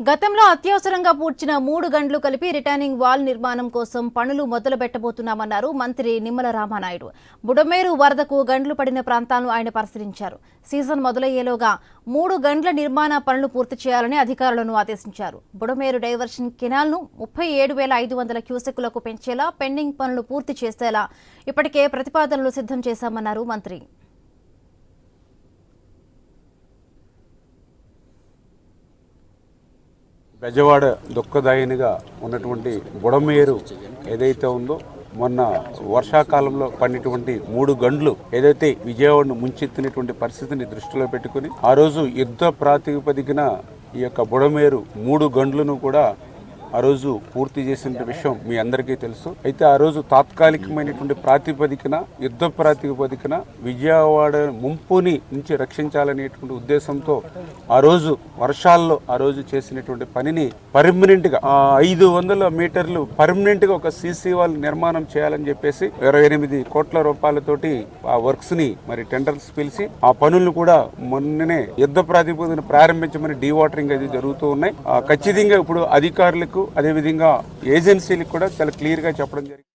గతంలో అత్యవసరంగా పూడ్చిన మూడు గంటలు కలిపి రిటర్నింగ్ వాల్ నిర్మాణం కోసం పనులు మొదలు పెట్టబోతున్నామన్నారు మంత్రి నిమ్మల రామానాయుడు. బుడమేరు వరదకు గండ్లు పడిన ప్రాంతాలను ఆయన పరిశీలించారు. సీజన్ మొదలయ్యేలోగా మూడు గంటల నిర్మాణ పనులు పూర్తి చేయాలని అధికారులను ఆదేశించారు. బుడమేరు డైవర్షన్ కెనాల్ను ముప్పై ఏడు వేల ఐదు వందల క్యూసెక్కులకు పెంచేలా పెండింగ్ పనులు పూర్తి చేసేలా ఇప్పటికే ప్రతిపాదనలు సిద్ధం చేశామన్నారు మంత్రి. పెజవాడ దుఃఖదాయినిగా ఉన్నటువంటి బుడమేరు ఏదైతే ఉందో మొన్న వర్షాకాలంలో పడినటువంటి మూడు గండ్లు ఏదైతే విజయవాడను ముంచెత్తినటువంటి పరిస్థితిని దృష్టిలో పెట్టుకుని ఆ రోజు యుద్ధ ప్రాతిపదికన ఈ యొక్క బుడమేరు మూడు గండ్లను కూడా ఆ రోజు పూర్తి చేసిన విషయం మీ అందరికీ తెలుసు. అయితే ఆ రోజు తాత్కాలికమైనటువంటి ప్రాతిపదికన యుద్ధ ప్రాతిపదికన విజయవాడ ముంపుని నుంచి రక్షించాలనేటువంటి ఉద్దేశంతో ఆ రోజు వర్షాల్లో ఆ రోజు చేసినటువంటి పనిని పర్మనెంట్గా ఐదు వందల మీటర్లు పర్మనెంట్గా ఒక సీసీ వాల్ నిర్మాణం చేయాలని చెప్పేసి ఇరవై ఎనిమిది కోట్ల రూపాయలతోటి ఆ వర్క్స్ని మరి టెండర్స్ పిలిచి ఆ పనులను కూడా మొన్ననే యుద్ధ ప్రాతిపదికన ప్రారంభించమని డీ వాటరింగ్ అది జరుగుతూ ఉన్నాయి. ఆ ఖచ్చితంగా ఇప్పుడు అధికారులకు అదేవిధంగా ఏజెన్సీలకు కూడా చాలా క్లియర్గా చెప్పడం జరిగింది.